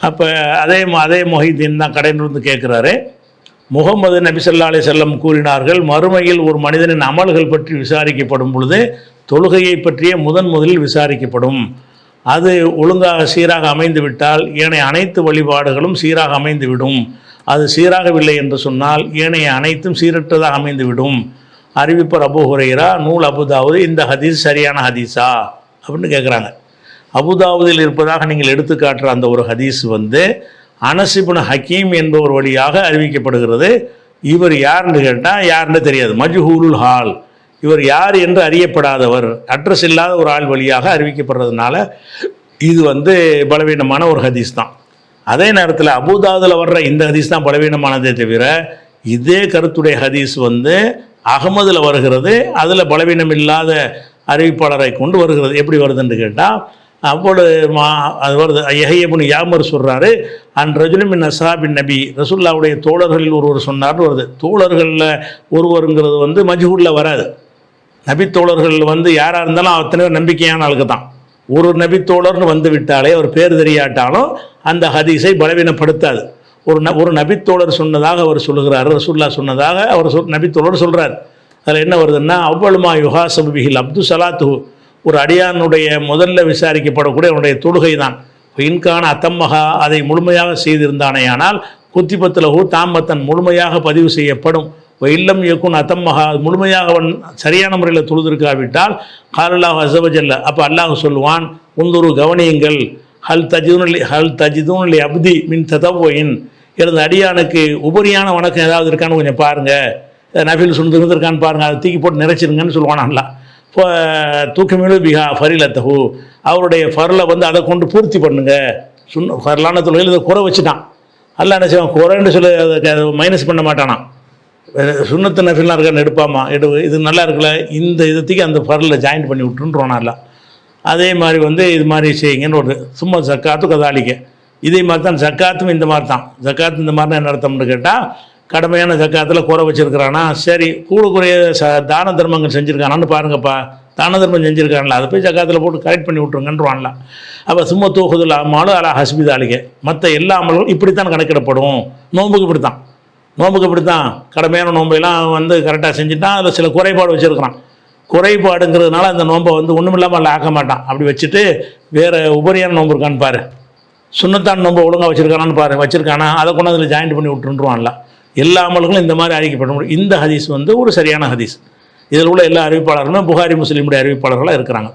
அப்போ அதே அதே மொஹிதீன் தான் கடையிலிருந்து கேட்குறாரு முகமது நபி அலி செல்லம் கூறினார்கள் மறுமையில் ஒரு மனிதனின் அமல்கள் பற்றி விசாரிக்கப்படும் பொழுது தொழுகையை பற்றிய முதன் முதலில் விசாரிக்கப்படும். அது ஒழுங்காக சீராக அமைந்து விட்டால் ஏனைய அனைத்து வழிபாடுகளும் சீராக அமைந்துவிடும் அது சீராகவில்லை என்று சொன்னால் ஏனைய அனைத்தும் சீரற்றதாக அமைந்துவிடும் அறிவிப்பர் அபு ஹுரைரா நூல் அபுதாவது இந்த ஹதீஸ் சரியான ஹதீஸா? அப்படின்னு கேட்குறாங்க அபுதாவுதில் இருப்பதாக நீங்கள் எடுத்துக்காட்டுற அந்த ஒரு ஹதீஸ் வந்து அனசிபுன் ஹக்கீம் என்பவர் வழியாக அறிவிக்கப்படுகிறது. இவர் யாருன்னு கேட்டால் யாருன்னு தெரியாது. மஜ்ஹூலுல் ஹால். இவர் யார் என்று அறியப்படாதவர். அட்ரஸ் இல்லாத ஒரு ஆள் வழியாக அறிவிக்கப்படுறதுனால இது வந்து பலவீனமான ஒரு ஹதீஸ் தான். அதே நேரத்தில் அபுதாதில் வர்ற இந்த ஹதீஸ் தான் பலவீனமானதே தவிர இதே கருத்துடைய ஹதீஸ் வந்து அகமதில் வருகிறது. அதில் பலவீனம் இல்லாத அறிவிப்பாளரை கொண்டு வருகிறது. எப்படி வருதுன்னு கேட்டால் அவ்வளவு மா அது வருது எஹையபுன் யாமர் சொல்கிறாரு அன் ரஜுலிமின் அசாபின் நபி. ரசுல்லாவுடைய தோழர்களில் ஒருவர் சொன்னார்னு வருது. தோழர்களில் ஒருவருங்கிறது வந்து மஜ்ஹூலில் வராது. நபித்தோழர்கள் வந்து யாராக இருந்தாலும் அத்தனை பேர் நம்பிக்கையான ஆளுக்கு தான். ஒரு நபித்தோழர்னு வந்து விட்டாலே அவர் பேர் தெரியாட்டாலும் அந்த ஹதீஸை பலவீனப்படுத்தாது. ஒரு ந ஒரு நபித்தோழர் சொன்னதாக அவர் சொல்லுகிறார் ரசுல்லா சொன்னதாக அவர் சொல் நபித்தோழர் சொல்கிறார் அதில் என்ன வருதுன்னா அவ்வளமா யுஹாசபு பிஹில் அப்து சலாத்து ஒரு அடியானுடைய முதல்ல விசாரிக்கப்படக்கூடிய அவனுடைய தொழுகை தான் இன்கான அத்தம்மகா அதை முழுமையாக செய்திருந்தானே ஆனால் குத்திபத்திலகு தாமத்தன் முழுமையாக பதிவு செய்யப்படும். இல்லம் இயக்கும் அத்தம்மகா முழுமையாக அவன் சரியான முறையில் தொழுதிருக்காவிட்டால் காலல்லாஹ் அசபஜல்ல அப்போ அல்லாஹ் சொல்லுவான் உந்தொரு கவனியுங்கள் ஹல் தஜிதுனலி ஹல் தஜிதுனலி அப்தி மின் ததவோயின் எனது அடியானுக்கு உபரியான வணக்கம் ஏதாவது இருக்கான்னு கொஞ்சம் பாருங்கள் நஃபில் சுண்டு இருந்திருக்கான்னு பாருங்கள் அதை தூக்கி போட்டு நிறைச்சிருங்கன்னு சொல்லுவான் அல்லா தூக்கமிழு பிஹா ஃபரிலத்தஹு அவருடைய ஃபரில் வந்து அதை கொண்டு பூர்த்தி பண்ணுங்க. சுண்ண ஃபர்லான தொழில் இதை குறை வச்சுட்டான். அல்ல என்ன செய்வான்? குறைன்னு சொல்லி அதை மைனஸ் பண்ண மாட்டானா சுண்ணத்து நஃபிலாம் இருக்கான்னு எடுப்பாமா? எடு இது நல்லா இருக்குல்ல? இந்த இதுக்கு அந்த ஃபரில் ஜாயின் பண்ணி விட்டுருன்றோம் நல்லா அதே மாதிரி வந்து இது மாதிரி செய்யுங்கன்னு ஒரு சும்மா ஜக்காத்து கதாளிக்க இதே மாதிரி தான் ஜக்காத்தும் இந்த மாதிரி தான் ஜக்காத்து இந்த மாதிரி என்ன அர்த்தம்னு கேட்டால் கடமையான சக்காத்தில் குறை வச்சிருக்கிறானா? சரி கூட ச தான தர்மங்கள் செஞ்சுருக்கானான்னு பாருங்கப்பா. தான தர்மம் செஞ்சுருக்கான்ல. அதை போய் சக்காத்தில் போட்டு கரெக்ட் பண்ணி விட்ருங்கன்றவான்ல அப்போ சும்மா தூக்குதல் அம்மாலும் அலா ஹஸ்பித் மற்ற எல்லா அமல்களும் இப்படித்தான் கணக்கிடப்படும். நோன்புக்கு இப்படி தான் நோன்புக்கு இப்படி தான் கடமையான நோன்பெல்லாம் வந்து கரெக்டாக செஞ்சுட்டான். அதில் சில குறைபாடு வச்சுருக்கிறான். குறைபாடுங்கிறதுனால அந்த நோன்பை வந்து ஒன்றும் இல்லாமல் ஆக்க மாட்டான். அப்படி வச்சுட்டு வேறு உபரியான நோன்பு இருக்கான்னு பாரு. சுண்ணத்தான் நோன்பை ஒழுங்காக வச்சுருக்கானான்னு பாரு. வச்சுருக்கானா? அதை கொண்டு அதில் ஜாயின் பண்ணி விட்டுருவான்லாம் எல்லா அமல்களும் இந்த மாதிரி அறிவிக்கப்பட முடியும். இந்த ஹதீஸ் வந்து ஒரு சரியான ஹதீஸ். இதில் உள்ள எல்லா அறிவிப்பாளர்களுமே புகாரி முஸ்லீமுடைய அறிவிப்பாளர்களாக இருக்கிறாங்க.